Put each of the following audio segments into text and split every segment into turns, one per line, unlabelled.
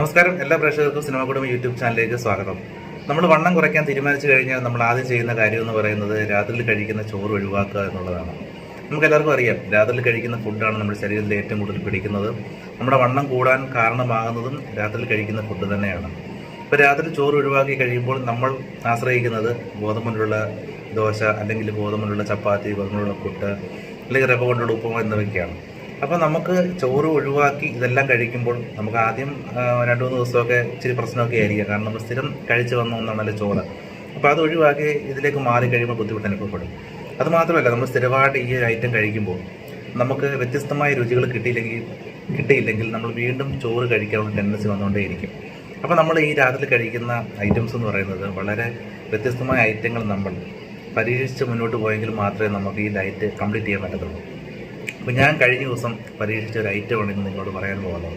നമസ്കാരം. എല്ലാ പ്രേക്ഷകർക്കും സിനിമ കുടുംബ യൂട്യൂബ് ചാനലിലേക്ക് സ്വാഗതം. നമ്മൾ വണ്ണം കുറയ്ക്കാൻ തീരുമാനിച്ചു കഴിഞ്ഞാൽ നമ്മൾ ആദ്യം ചെയ്യുന്ന കാര്യം എന്ന് പറയുന്നത് രാത്രിയിൽ കഴിക്കുന്ന ചോറ് ഒഴിവാക്കുക എന്നുള്ളതാണ്. നമുക്ക് എല്ലാവർക്കും അറിയാം രാത്രിയിൽ കഴിക്കുന്ന ഫുഡാണ് നമ്മുടെ ശരീരത്തിൽ ഏറ്റവും കൂടുതൽ പിടിക്കുന്നത്. നമ്മുടെ വണ്ണം കൂടാൻ കാരണമാകുന്നതും രാത്രിയിൽ കഴിക്കുന്ന ഫുഡ് തന്നെയാണ്. ഇപ്പോൾ രാത്രി ചോറ് ഒഴിവാക്കി കഴിയുമ്പോൾ നമ്മൾ ആശ്രയിക്കുന്നത് ഗോതമ്പിലുള്ള ദോശ അല്ലെങ്കിൽ ഗോതമ്പിലുള്ള ചപ്പാത്തി ഗോതമ്പിലുള്ള പുട്ട് അല്ലെങ്കിൽ റവ കൊണ്ടുള്ള ഉപ്പുമ എന്നിവയൊക്കെയാണ്. അപ്പോൾ നമുക്ക് ചോറ് ഒഴിവാക്കി ഇതെല്ലാം കഴിക്കുമ്പോൾ നമുക്ക് ആദ്യം രണ്ടു മൂന്ന് ദിവസമൊക്കെ ഇച്ചിരി പ്രശ്നമൊക്കെ ആയിരിക്കും. കാരണം നമ്മൾ സ്ഥിരം കഴിച്ചു വന്ന ഒന്നാണല്ലോ ചോറ്. അപ്പോൾ അത് ഒഴിവാക്കി ഇതിലേക്ക് മാറി കഴിയുമ്പോൾ ബുദ്ധിമുട്ട് അനുഭവപ്പെടും. അത് മാത്രമല്ല നമ്മൾ സ്ഥിരമായിട്ട് ഈ ഐറ്റം കഴിക്കുമ്പോൾ നമുക്ക് വ്യത്യസ്തമായ രുചികൾ കിട്ടിയില്ലെങ്കിൽ കിട്ടിയില്ലെങ്കിൽ നമ്മൾ വീണ്ടും ചോറ് കഴിക്കാനുള്ള ടെൻഡൻസി വന്നുകൊണ്ടേയിരിക്കും. അപ്പോൾ നമ്മൾ ഈ രാത്രി കഴിക്കുന്ന ഐറ്റംസ് എന്ന് പറയുന്നത് വളരെ വ്യത്യസ്തമായ ഐറ്റങ്ങൾ നമ്മൾ പരീക്ഷിച്ച് മുന്നോട്ട് പോയെങ്കിൽ മാത്രമേ നമുക്ക് ഈ ഡയറ്റ് കംപ്ലീറ്റ് ചെയ്യാൻ പറ്റത്തുള്ളൂ. അപ്പോൾ ഞാൻ കഴിഞ്ഞ ദിവസം പരീക്ഷിച്ച ഒരു ഐറ്റമാണ് ഇന്ന് നിങ്ങളോട് പറയാൻ പോകുന്നത്.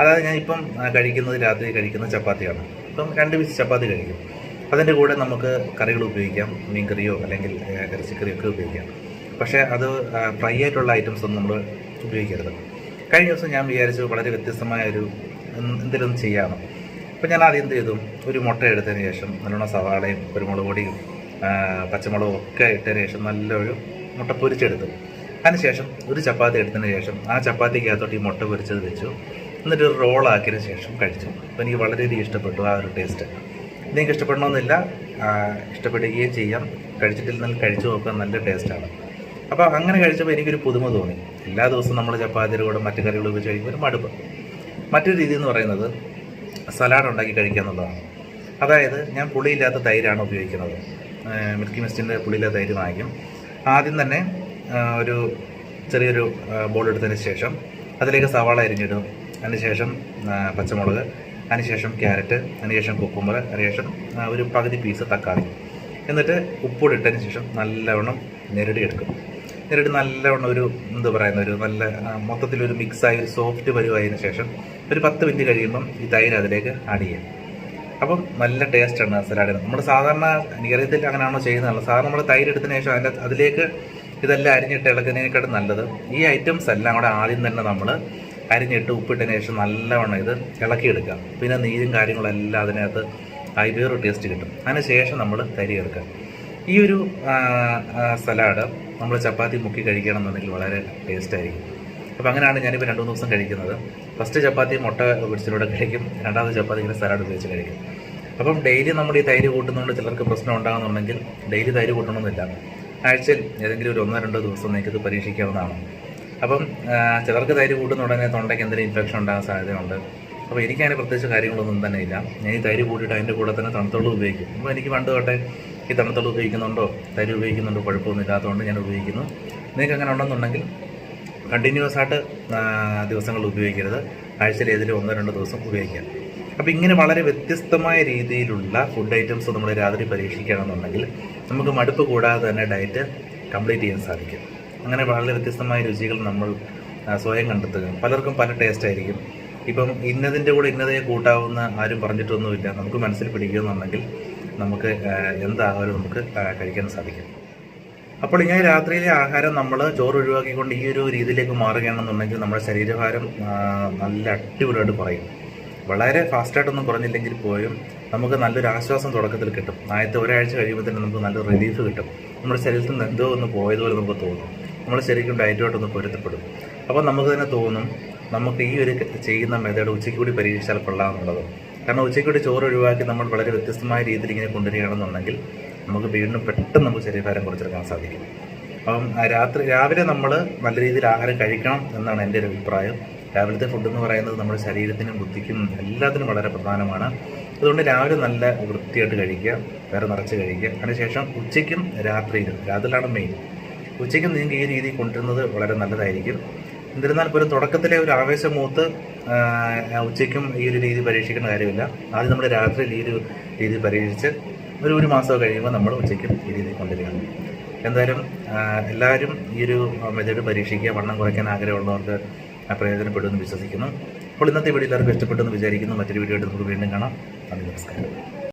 അതായത് ഞാൻ ഇപ്പം കഴിക്കുന്നത് രാത്രി കഴിക്കുന്ന ചപ്പാത്തിയാണ്. ഇപ്പം രണ്ട് പീസ് ചപ്പാത്തി കഴിക്കും. അതിന്റെ കൂടെ നമുക്ക് കറികൾ ഉപയോഗിക്കാം മീൻ കറിയോ അല്ലെങ്കിൽ ഇറച്ചിക്കറിയോ ഒക്കെ ഉപയോഗിക്കാം. പക്ഷേ അത് ഫ്രൈ ആയിട്ടുള്ള ഐറ്റംസ് ഒന്നും നമ്മൾ ഉപയോഗിക്കരുത്. കഴിഞ്ഞ ദിവസം ഞാൻ വിചാരിച്ചു വളരെ വ്യത്യസ്തമായ ഒരു എന്ത് എന്തെങ്കിലും ചെയ്യാമെന്ന് അപ്പോൾ ഞാൻ ആദ്യം എന്ത് ചെയ്തു? ഒരു മുട്ട എടുത്തതിന് ശേഷം നല്ലോണം സവാളയും കുരുമുളക് പൊടിയും പച്ചമുളകും ഒക്കെ ഇട്ടതിന് ശേഷം നല്ലൊരു മുട്ട പൊരിച്ചെടുത്തു. അതിനുശേഷം ഒരു ചപ്പാത്തി എടുത്തതിന് ശേഷം ആ ചപ്പാത്തിക്കകത്തോട്ട് ഈ മുട്ട പൊരിച്ചത് വെച്ചു. എന്നിട്ട് ഒരു റോളാക്കിയതിന് ശേഷം കഴിച്ചു. അപ്പോൾ എനിക്ക് വളരെയധികം ഇഷ്ടപ്പെട്ടു ആ ഒരു ടേസ്റ്റ് നിങ്ങൾക്ക് ഇഷ്ടപ്പെടണമെന്നില്ല ഇഷ്ടപ്പെടുകയും ചെയ്യാം. കഴിച്ചിട്ടില്ലെങ്കിൽ കഴിച്ചു നോക്കാൻ നല്ല ടേസ്റ്റാണ് അപ്പോൾ അങ്ങനെ കഴിച്ചപ്പോൾ എനിക്കൊരു പുതുമ തോന്നി. എല്ലാ ദിവസവും നമ്മൾ ചപ്പാത്തിയുടെ കൂടെ മറ്റു കറികൾ ഉപയോഗിച്ച് കഴിക്കുമ്പോൾ ഒരു മടുപ്പ്. മറ്റൊരു രീതി എന്ന് പറയുന്നത് സലാഡ് ഉണ്ടാക്കി കഴിക്കുക എന്നുള്ളതാണ് അതായത് ഞാൻ പുളിയില്ലാത്ത തൈരാണ് ഉപയോഗിക്കുന്നത്. മിൽക്കി മിസ്റ്റിന്റെ പുളിയില്ലാത്ത തൈര് വാങ്ങിക്കും. ആദ്യം തന്നെ ഒരു ചെറിയൊരു ബോൾ എടുത്തതിന് ശേഷം അതിലേക്ക് സവാള അരിഞ്ഞിടും. അതിനുശേഷം ശേഷം പച്ചമുളക് അതിനുശേഷം ക്യാരറ്റ് അതിനുശേഷം കുക്കുമ്പർ അതിനുശേഷം ശേഷം ഒരു പകുതി പീസ് തക്കാളി. എന്നിട്ട് ഉപ്പൂടെ ഇട്ടതിന് ശേഷം നല്ലവണ്ണം ഞെരടി എടുക്കും ഞെരടി നല്ലവണ്ണം ഒരു എന്താ പറയുന്ന ഒരു നല്ല മൊത്തത്തിലൊരു മിക്സായി ഒരു സോഫ്റ്റ് പരുവായതിനു ശേഷം ഒരു പത്ത് മിനിറ്റ് കഴിയുമ്പം ഈ തൈര് അതിലേക്ക് ആഡ് ചെയ്യും. അപ്പം നല്ല ടേസ്റ്റാണ് സലാഡിന് നമ്മൾ സാധാരണ എനിക്കറിയത്തില്ല അങ്ങനെയാണോ ചെയ്യുന്നതല്ല സാധാരണ നമ്മൾ തൈര് എടുത്തതിന് ശേഷം അതിന്റെ അതിലേക്ക് ഇതെല്ലാം അരിഞ്ഞിട്ട് ഇളക്കുന്നതിനേക്കാട്ട് നല്ലത്. ഈ ഐറ്റംസ് എല്ലാം കൂടെ ആദ്യം തന്നെ നമ്മൾ അരിഞ്ഞിട്ട് ഉപ്പിട്ടതിന് ശേഷം നല്ലവണ്ണം ഇത് ഇളക്കിയെടുക്കുക. പിന്നെ നീരും കാര്യങ്ങളും എല്ലാം അതിനകത്ത് ആയി വേറൊരു ടേസ്റ്റ് കിട്ടും. അതിന് ശേഷം നമ്മൾ കരി ചേർക്കുക ഈ ഒരു സലാഡ് നമ്മൾ ചപ്പാത്തി മുക്കി കഴിക്കണം എന്നുണ്ടെങ്കിൽ വളരെ ടേസ്റ്റായിരിക്കും അപ്പോൾ അങ്ങനെയാണ് ഞാനിപ്പോൾ രണ്ട് മൂന്ന് ദിവസം കഴിക്കുന്നത്. ഫസ്റ്റ് ചപ്പാത്തി മുട്ട പിടിച്ചിലൂടെ കഴിക്കും. രണ്ടാമത് ചപ്പാത്തി ഇങ്ങനെ സലാഡ് ഉപയോഗിച്ച് കഴിക്കും. അപ്പം ഡെയിലി നമ്മൾ ഈ തൈര് കൂട്ടുന്നതുകൊണ്ട് ചിലർക്ക് പ്രശ്നം ഉണ്ടാകുന്നുണ്ടെങ്കിൽ ഡെയിലി തൈര് കൂട്ടണമെന്നില്ല. ആഴ്ചയിൽ ഏതെങ്കിലും ഒരു ഒന്നോ രണ്ടോ ദിവസം നിങ്ങൾക്കിത് പരീക്ഷിക്കാവുന്നതാണ്. അപ്പം ചിലർക്ക് തൈര് കൂട്ടുന്ന ഉടനെ തൊണ്ടയ്ക്ക് എന്തെങ്കിലും ഇൻഫെക്ഷൻ ഉണ്ടാകാൻ സാധ്യതയുണ്ട്. അപ്പോൾ എനിക്കതിന് പ്രത്യേകിച്ച് കാര്യങ്ങളൊന്നും തന്നെ ഇല്ല. ഞാൻ ഈ തൈര് കൂട്ടിയിട്ട് അതിന്റെ കൂടെ തന്നെ തണുത്തുള്ള ഉപയോഗിക്കും. അപ്പോൾ എനിക്ക് പണ്ട് തൊട്ടേ ഈ തണുത്തുള്ള ഉപയോഗിക്കുന്നുണ്ടോ? തൈര് ഉപയോഗിക്കുന്നുണ്ടോ? കുഴപ്പമൊന്നും ഇല്ലാത്തതുകൊണ്ട് ഞാൻ ഉപയോഗിക്കുന്നു. നിങ്ങൾക്ക് അങ്ങനെ ഉണ്ടെന്നുണ്ടെങ്കിൽ കണ്ടിന്യൂസ് ആയിട്ട് ദിവസങ്ങൾ ഉപയോഗിക്കരുത്. ആഴ്ചയിൽ ഏതെങ്കിലും ഒന്നോ രണ്ടോ ദിവസം ഉപയോഗിക്കാം. അപ്പോൾ ഇങ്ങനെ വളരെ വ്യത്യസ്തമായ രീതിയിലുള്ള ഫുഡ് ഐറ്റംസ് നമ്മൾ രാത്രി പരീക്ഷിക്കുകയാണെന്നുണ്ടെങ്കിൽ നമുക്ക് മടുപ്പ് കൂടാതെ തന്നെ ഡയറ്റ് കംപ്ലീറ്റ് ചെയ്യാൻ സാധിക്കും. അങ്ങനെ വളരെ വ്യത്യസ്തമായ രുചികൾ നമ്മൾ സ്വയം കണ്ടെത്തുക. പലർക്കും പല ടേസ്റ്റ് ആയിരിക്കും. ഇപ്പം ഇന്നതിന്റെ കൂടെ ഇന്നതേ കൂട്ടാവുന്ന ആരും പറഞ്ഞിട്ടൊന്നുമില്ല. നമുക്ക് മനസ്സിൽ പിടിക്കുമെന്നുണ്ടെങ്കിൽ നമുക്ക് എന്തായാലും നമുക്ക് കഴിക്കാൻ സാധിക്കും. അപ്പോൾ ഇങ്ങനെ രാത്രിയിലെ ആഹാരം നമ്മൾ ചോറ് ഒഴിവാക്കിക്കൊണ്ട് ഈ ഒരു രീതിയിലേക്ക് മാറുകയാണെന്നുണ്ടെങ്കിൽ നമ്മുടെ ശരീരഭാരം നല്ല അടിപൊളിയായിട്ട് കുറയും. വളരെ ഫാസ്റ്റായിട്ടൊന്നും കുറഞ്ഞില്ലെങ്കിൽ പോലും നമുക്ക് നല്ലൊരു ആശ്വാസം തുടക്കത്തിൽ കിട്ടും. ആദ്യത്തെ ഒരാഴ്ച കഴിയുമ്പോൾ തന്നെ നമുക്ക് നല്ല റിലീഫ് കിട്ടും. നമ്മുടെ ശരീരത്തിൽ നിന്ന് എന്തോ ഒന്ന് പോയതുപോലെ നമുക്ക് തോന്നും. നമ്മൾ ശരിക്കും ഡയറ്റുമായിട്ടൊന്ന് പൊരുത്തപ്പെടും. അപ്പോൾ നമുക്ക് തന്നെ തോന്നും നമുക്ക് ഈ ഒരു ചെയ്യുന്ന മെത്തേഡ് ഉച്ചയ്ക്ക് കൂടി പരീക്ഷിച്ചാൽ കൊള്ളാമെന്നുള്ളത്. കാരണം ഉച്ചയ്ക്ക് കൂടി ചോറ് ഒഴിവാക്കി നമ്മൾ വളരെ വ്യത്യസ്തമായ രീതിയിൽ ഇങ്ങനെ കൊണ്ടുവരികയാണെന്നുണ്ടെങ്കിൽ നമുക്ക് വീണ്ടും പെട്ടെന്ന് നമുക്ക് ശരീരഭാരം കുറച്ചെടുക്കാൻ സാധിക്കും. അപ്പം രാത്രി രാവിലെ നമ്മൾ നല്ല രീതിയിൽ ആഹാരം കഴിക്കണം എന്നാണ് എന്റെ ഒരു അഭിപ്രായം. രാവിലത്തെ ഫുഡ് എന്ന് പറയുന്നത് നമ്മുടെ ശരീരത്തിനും ബുദ്ധിക്കും എല്ലാത്തിനും വളരെ പ്രധാനമാണ്. അതുകൊണ്ട് രാവിലെ നല്ല വൃത്തിയായിട്ട് കഴിക്കുക വേറെ നിറച്ച് കഴിക്കുക. അതിനുശേഷം ഉച്ചയ്ക്കും രാത്രിയിലും രാത്രിയിലാണ് മെയിൻ ഉച്ചയ്ക്കും നിങ്ങൾക്ക് ഈ രീതി കൊണ്ടുവരുന്നത് വളരെ നല്ലതായിരിക്കും. എന്നിരുന്നാൽ പോലും തുടക്കത്തിലെ ഒരു ആവേശം മൂത്ത് ഉച്ചയ്ക്കും ഈ ഒരു രീതി പരീക്ഷിക്കേണ്ട കാര്യമില്ല. ആദ്യം നമ്മൾ രാത്രി ഈ ഒരു രീതി പരീക്ഷിച്ച് ഒരു ഒരു മാസം കഴിയുമ്പോൾ നമ്മൾ ഉച്ചയ്ക്കും ഈ രീതി കൊണ്ടുവരികയാണ്. എന്തായാലും എല്ലാവരും ഈ ഒരു മെത്തേഡ് പരീക്ഷിക്കുക വണ്ണം കുറയ്ക്കാൻ ആഗ്രഹമുള്ളവർക്ക് പ്രയോജനപ്പെടുമെന്ന് വിശ്വസിക്കുന്നു. അപ്പോൾ ഇന്നത്തെ വീഡിയോ എല്ലാവർക്കും ഇഷ്ടപ്പെട്ടെന്ന് വിചാരിക്കുന്നു. മറ്റൊരു വീഡിയോ ആയിട്ട് നമുക്ക് വീണ്ടും കാണാം. നന്ദി നമസ്കാരം.